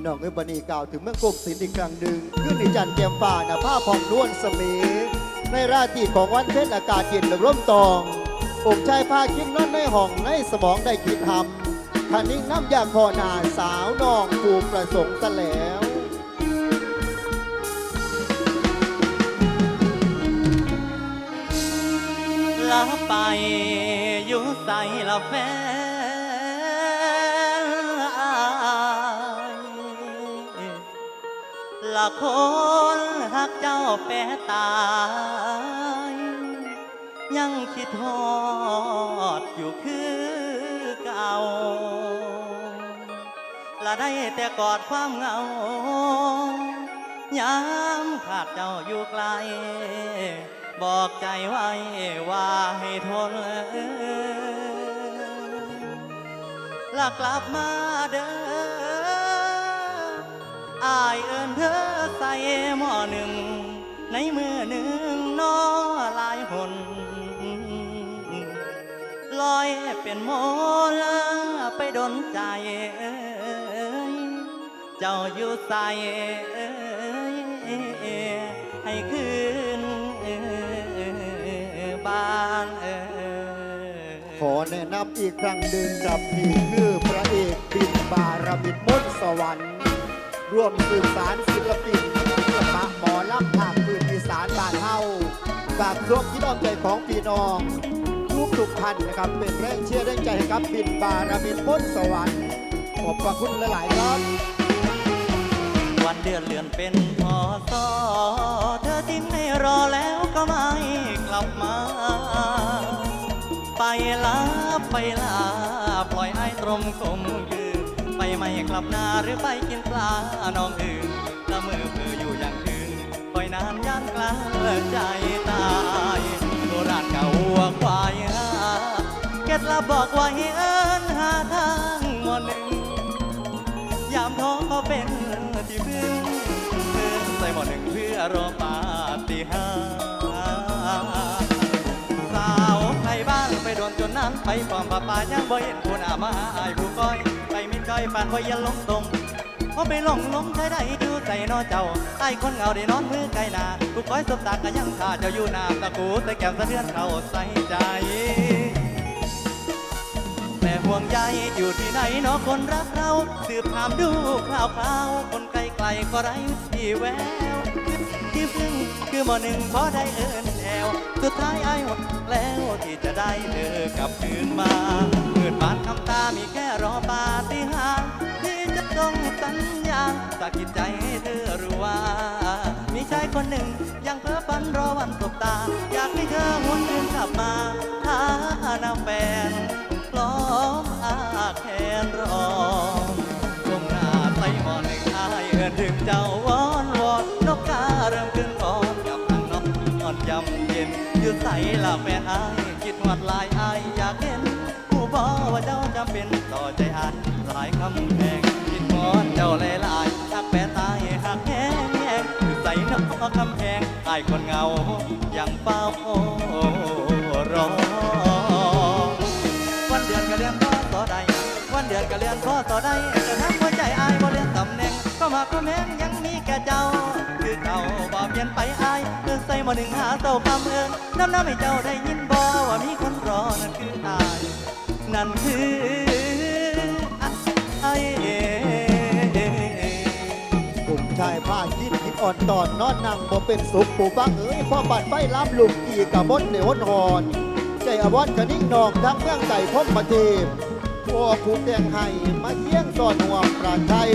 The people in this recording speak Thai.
พี่น้องเอ้ยบันนี้กล่าวถึงเมืองกกศิลป์อีกครั้งหนึ่งขึ้นในจันทร์แจ่มฟ้าหน้าผ้าผ่องนวลเสมในราตรีของวันเพ็ญอากาศเย็นเหลือร่มตองอกชายผ้าคิดนอนในห้องในสมองได้คิดทำคันนิ่งน้ำยาคอนาสาวน้องผูกประสงค์ซะแล้วลาไปอยู่ใส่ละแฟน ละคนหักเจ้าแปรตาย ยังคิดทอดอยู่คือเก่าละได้แต่กอดความเหงายามขาดเจ้าอยู่ไกล บอกใจไว้ว่าให้ทนลากลับมาเด้อ อายเอินเธอใส่หม้อหนึ่ง ในมือหนึ่งนอหลายหนลอยเป็นโมลไปดนใจ เจ้าอยู่ใส่ให้คืนบ้านเอขอแนะนำอีกครั้งหนึ่งกับนี่คือพระเอกบินบารมิดมนสวรรค์ ร่วมสืบสารศิลปินศิลปะหมอลำภาคพื้นอีสานบ้านเฮาฝากรวมที่น้อมใจของพี่น้องทุกทุกๆท่านนะครับ เป็นแรงเชียร์แรงใจให้กับบินบารมิดมนสวรรค์ขอบพระคุณหลายๆครับ วันเดือนเลื่อนเป็นพอสอเธอทิ้งให้รอแล้วก็ไม่กลับมา ไปลาไปลาปล่อยไอ้ตรมคมคือ ไปไม่กลับนาหรือไปกินปลาน้องอื่นละมือเพื่ออยู่อย่างคืนปล่อยน้ำย่านกลางใจตายโบราณเก่าวัวควายเคล็ดลับบอกไว้เอินหาทางมอหนึ่งยามท้องก็เป็นที่พึ่งเพื่อนใส่หมอหนึ่งเพื่อรอปาฏิหาริ นั้นไปปอมป่าป่ายังบ่เห็นผู้หน้ามาอายผู้ก้อย ไปไมินจ้อยปานบ่ยันลงตรงพอไปหลงหลงใช้ได้ดูใจนอเจ้าไอ้คนเหงาได้นอนมือไกลนาผู้ก้อยสบตาก็ยังท่าเจ้าอยู่น้าตะกูใส่แก้มสะเทือนเข้าใส่ใจ แต่ห่วงใยอยู่ที่ไหนนาะคนรักเราสืบถามดูข่าวคราวคนไกลไกลก็ไร้ที่แวว คือหมอหนึ่งพอได้เอินแอวสุดท้ายไอ้หมดแล้วที่จะได้เธอกลับคืนมาเมื่อบานคำตามีแค่รอปาฏิหาริย์ที่จะต้องสัญญาสะกิดใจให้เธอรู้ว่า มีชายคนหนึ่งยังเพ้อฝันรอวันตกตา อยากให้เธอหวนคืนกลับมาหาหน้าแฟน เย็นอยู่ใส่ละแฟนอายคิดหวัดลายอายอยากเห็นผู้บอกว่าเจ้าจำเป็นต่อใจอายหลายคำแพงคิดงอนเจ้าหลายหลายหักแฟนตายหักแห้งแห้งอยู่ใส่นกคำแพงอายคนเงาอยังเฝ้ารอวันเดือนก็เลื่อนพ่อต่อใดวันเดือนก็เลื่อนพ่อต่อใดแต่ทั้งหัวใจอายบ่เลื่อนตำแหน่งก็มาก็แม่งยังมีแก่เจ้า คือเก่าบ่เปลี่ยนไปอายเดินใส่หนึ่งหาเต้าคำเอิญน้ำน้ำให้เจ้าได้ยินบ่ว่ามีคนรอนั่นคืออาย นั่นคืออายกลุ่มชายผ้าคิดคิดอ่อนตอนนอนนั่งบ่เป็นสุขปู่ฟังเอ้ยพ่อบัดไฟล้ำลุกอีกะบนเดวนหอนใจอวอนกะนิ่งนองทั้งเมืองไก่พมประเทศพวกผูกแดงไห้มาเยี่ยงตอนห่วงประไทย